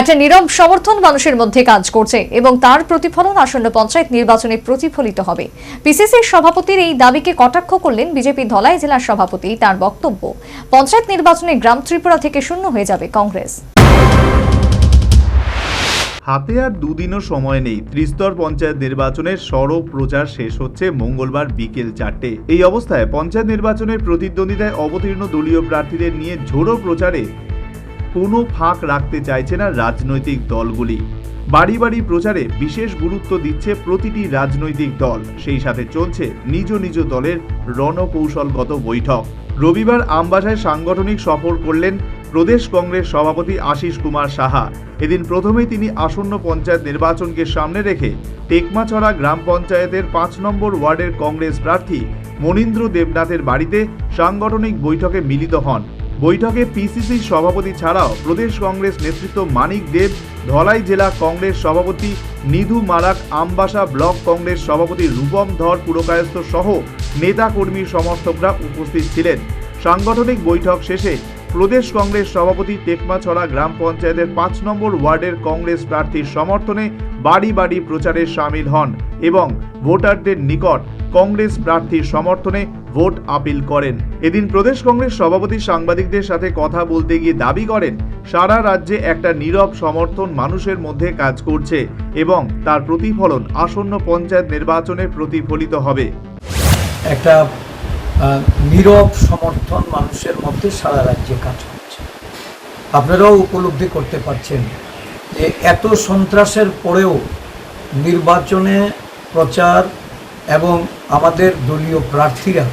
একটা নীরব সমর্থন মানুষের মধ্যে কাজ করছে এবং তার প্রতিফলন আসন্ন পঞ্চায়েত নির্বাচনে প্রতিফলিত হবে। পিসিসির সভাপতির এই দাবিকে কটাক্ষ করলেন বিজেপি ধলাই জেলার সভাপতি তার বক্তব্য। পঞ্চায়েত নির্বাচনে গ্রাম ত্রিপুরা থেকে শূন্য হয়ে যাবে কংগ্রেস। হাতে আর দুদিনও সময় নেই। ত্রিস্তর পঞ্চায়েত নির্বাচনের সড়ক প্রচার শেষ হচ্ছে মঙ্গলবার বিকেল চারটে। এই অবস্থায় পঞ্চায়েত নির্বাচনের প্রতিদ্বন্দ্বিতায় অবতীর্ণ দলীয় প্রার্থীদের নিয়ে ঝোড়ো প্রচারে কোনো ফাঁক রাখতে চাইছে না রাজনৈতিক দলগুলি। বাড়ি বাড়ি প্রচারে বিশেষ গুরুত্ব দিচ্ছে প্রতিটি রাজনৈতিক দল। সেই সাথে চলছে নিজ নিজ দলের রণকৌশলগত বৈঠক। রবিবার আমবাসায় সাংগঠনিক সফর করলেন প্রদেশ কংগ্রেস সভাপতি আশিস কুমার সাহা। এদিন প্রথমেই তিনি আসন্ন পঞ্চায়েত নির্বাচনকে সামনে রেখে টেকমাছড়া গ্রাম পঞ্চায়েতের পাঁচ নম্বর ওয়ার্ডের কংগ্রেস প্রার্থী মনীন্দ্র দেবনাথের বাড়িতে সাংগঠনিক বৈঠকে মিলিত হন। বৈঠকে পিসিসি সভাপতি ছাড়াও প্রদেশ কংগ্রেস নেতৃত্ব মানিক দেব, ধলাই জেলা কংগ্রেস সভাপতি নিধু মারাক, আমবাসা ব্লক কংগ্রেস সভাপতি রূপম ধর পুরকায়স্থ সহ নেতাকর্মী সমর্থকরা উপস্থিত ছিলেন। সাংগঠনিক বৈঠক শেষে প্রদেশ কংগ্রেস সভাপতি টেকমাছড়া গ্রাম পঞ্চায়েতের পাঁচ নম্বর ওয়ার্ডের কংগ্রেস প্রার্থীর সমর্থনে বাড়ি বাড়ি প্রচারে সামিল হন এবং ভোটারদের নিকট কংগ্রেস প্রার্থীর সমর্থনে ভোট আপিল করেন। এদিন প্রদেশ কংগ্রেস সভাপতি সাংবাদিকদের সাথে কথা বলতে গিয়ে দাবি করেন, সারা রাজ্যে একটা নীরব সমর্থন মানুষের মধ্যে কাজ করছে এবং তার প্রতিফলন আসন্ন পঞ্চায়েত নির্বাচনে প্রতিফলিত হবে। একটা নীরব সমর্থন মানুষের মধ্যে সারা রাজ্যে কাজ করছে। আপনারাও উপলব্ধি করতে পারছেন যে এত সন্ত্রাসের পরেও নির্বাচনে প্রচার এবং আমাদের দলীয় প্রার্থীরা,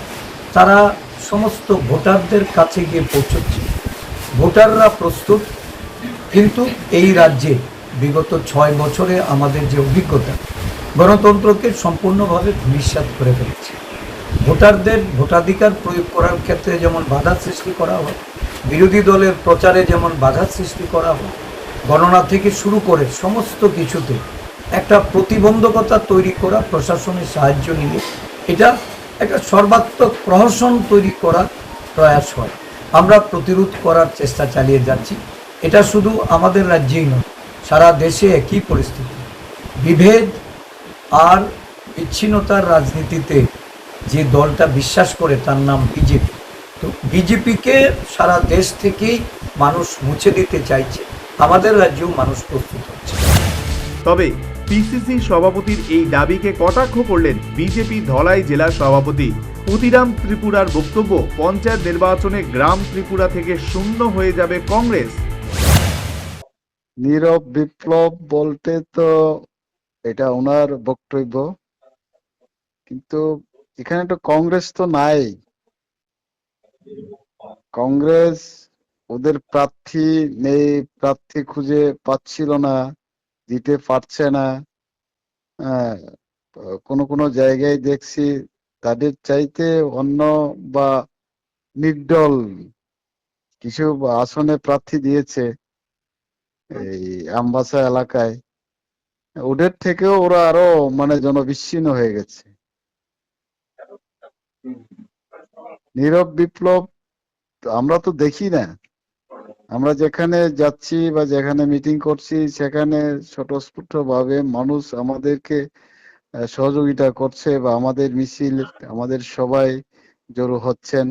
তারা সমস্ত ভোটারদের কাছে গিয়ে পৌঁছচ্ছে। ভোটাররা প্রস্তুত, কিন্তু এই রাজ্যে বিগত ছয় বছরে আমাদের যে অভিজ্ঞতা, গণতন্ত্রকে সম্পূর্ণভাবে ধূলিসাৎ করে ফেলেছে। ভোটারদের ভোটাধিকার প্রয়োগ করার ক্ষেত্রে যেমন বাধা সৃষ্টি করা হয়, বিরোধী দলের প্রচারে যেমন বাধা সৃষ্টি করা হয়, গণনা থেকে শুরু করে সমস্ত কিছুতে একটা প্রতিবন্ধকতা তৈরি করা প্রশাসনের সাহায্য নিয়ে এটা একটা সর্বাত্মক প্রহসন তৈরি করার প্রয়াস হয়। আমরা প্রতিরোধ করার চেষ্টা চালিয়ে যাচ্ছি। এটা শুধু আমাদের রাজ্যেই নয়, সারা দেশে একই পরিস্থিতি। বিভেদ আর বিচ্ছিন্নতার রাজনীতিতে যে দলটা বিশ্বাস করে তার নাম বিজেপি। তো বিজেপিকে সারা দেশ থেকেই মানুষ মুছে দিতে চাইছে। আমাদের রাজ্যেও মানুষ প্রস্তুত হচ্ছে। তবে পিসিসি সভাপতির এই দাবিকে কটাক্ষ করলেন বিজেপি ধলাই জেলা সভাপতি উতিরাম ত্রিপুরার বক্তব্য পঞ্চায়েত নির্বাচনে গ্রাম ত্রিপুরা থেকে শূন্য হয়ে যাবে কংগ্রেস। নীরব বিপ্লব বলতে তো এটা ওনার বক্তব্য। কিন্তু এখানে তো কংগ্রেস তো নাই। কংগ্রেস ওদের প্রার্থী নেই প্রার্থী খুঁজে পাচ্ছিল না দিতে পারছে না। হ্যাঁ, কোন কোনো জায়গায় দেখছি তাদের চাইতে অন্য বা নির্দল কিছু আসনে প্রার্থী দিয়েছে এই আমবাসা এলাকায়। ওদের থেকেও ওরা আরও মানে জনবিচ্ছিন্ন হয়ে গেছে। নীরব বিপ্লব আমরা তো দেখি না। আমরা যেখানে যাচ্ছি বা যেখানে মিটিং করছি, সেখানে স্বতঃস্ফূর্ত ভাবে মানুষ আমাদেরকে সহযোগিতা করছে বা আমাদের মিছিল, আমাদের সবাই জড়ো হচ্ছেন।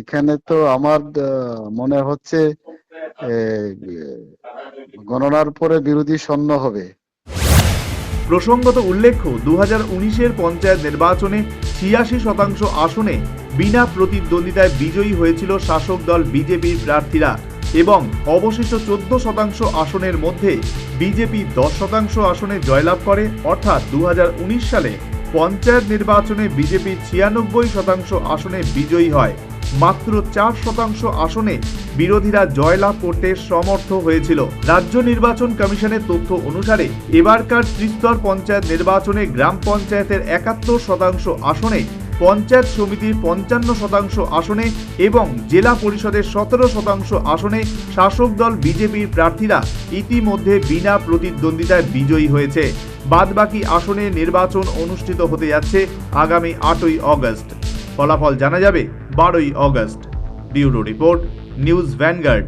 এখানে তো আমার মনে হচ্ছে গণনার পরে বিরোধী শূন্য হবে। প্রসঙ্গত উল্লেখ্য দু হাজার উনিশের পঞ্চায়েত নির্বাচনে ছিয়াশি শতাংশ আসনে বিনা প্রতিদ্বন্দ্বিতায় বিজয়ী হয়েছিল শাসক দল বিজেপির প্রার্থীরা এবং অবশিষ্ট চোদ্দ শতাংশ আসনের মধ্যে বিজেপি দশ শতাংশ আসনে জয়লাভ করে, অর্থাৎ দু হাজার উনিশ সালে পঞ্চায়েত নির্বাচনে বিজেপি ছিয়ানব্বই শতাংশ আসনে বিজয়ী হয়। মাত্র চার শতাংশ আসনে বিরোধীরা জয়লাভ করতে সমর্থ হয়েছিল। রাজ্য নির্বাচন কমিশনের তথ্য অনুসারে, এবারকার ত্রিস্তর পঞ্চায়েত নির্বাচনে গ্রাম পঞ্চায়েতের একাত্তর শতাংশ আসনে, পঞ্চায়েত সমিতির পঞ্চান্ন শতাংশ আসনে এবং জেলা পরিষদের সতেরো শতাংশ আসনে শাসক দল বিজেপির প্রার্থীরা ইতিমধ্যে বিনা প্রতিদ্বন্দ্বিতায় বিজয়ী হয়েছে। বাদবাকি আসনে নির্বাচন অনুষ্ঠিত হতে যাচ্ছে আগামী আটই অগস্ট। ফলাফল জানা যাবে বারোই August. Bureau report. News vanguard